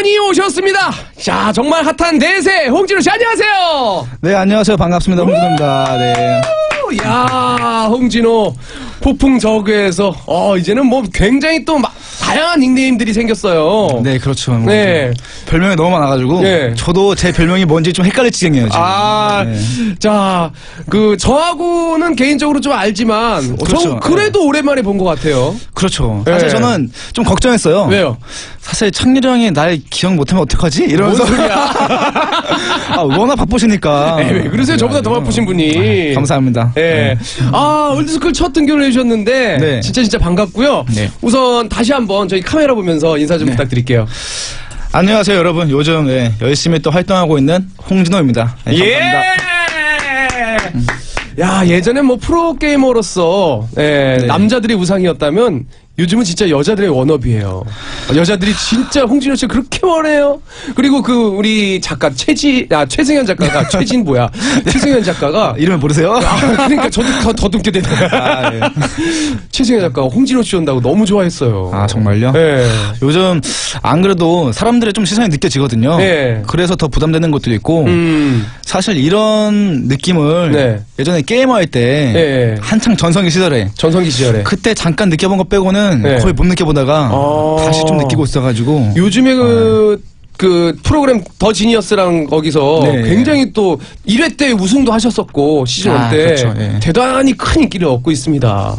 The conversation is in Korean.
시간이 오셨습니다. 자, 정말 핫한 대세 홍진호 씨 안녕하세요. 네, 안녕하세요. 반갑습니다. 홍준호입니다. 네. 오, 야, 홍진호 폭풍 저그에서 어 이제는 뭐 굉장히 또 막 다양한 닉네임들이 생겼어요. 네, 그렇죠. 뭐 네. 별명이 너무 많아가지고. 네. 저도 제 별명이 뭔지 좀 헷갈릴 지경이에요, 지금. 아, 네. 자, 그 저하고는 개인적으로 좀 알지만 어, 그렇죠. 전 그래도 오랜만에 본 것 같아요. 그렇죠. 사실 네. 저는 좀 걱정했어요. 왜요? 사실 창렬이 형이 날 기억 못하면 어떡하지? 이러면서. 아, 워낙 바쁘시니까. 에이, 왜 그러세요? 저보다 더 바쁘신 분이. 아, 감사합니다. 예. 아, 올드스쿨 첫 등교를 해주셨는데, 네. 진짜 진짜 반갑고요. 네. 우선 다시 한번 저희 카메라 보면서 인사 좀 부탁드릴게요. 안녕하세요, 여러분. 요즘 네, 열심히 또 활동하고 있는 홍진호입니다. 네, 감사합니다. 예! 야, 예전에 뭐 프로 게이머로서, 예, 네. 남자들의 우상이었다면, 요즘은 진짜 여자들의 워너비예요 여자들이 진짜 홍진호 씨 그렇게 원해요. 그리고 그 우리 작가 최지 아 최승현 작가가 최진 뭐야 최승현 작가가 이름을 모르세요? 아, 그러니까 저도 더, 더듬게 되네. 아, 예. 최승현 작가가 홍진호 씨 온다고 너무 좋아했어요. 아, 정말요? 예. 요즘 안 그래도 사람들의 좀 시선이 느껴지거든요. 네. 그래서 더 부담되는 것도 있고 음. 사실 이런 느낌을 네. 예전에 게이머 할때 네. 한창 전성기 시절에 전성기 시절에. 그때 잠깐 느껴본 것 빼고 는 네. 거의 못 느껴보다가 아. 다시 좀 느끼고 있어가지고 요즘에 그, 그 프로그램 더 지니어스랑 거기서 네. 굉장히 또 1회 때 우승도 하셨었고 시즌 아, 1때 그렇죠. 예. 대단히 큰 인기를 얻고 있습니다.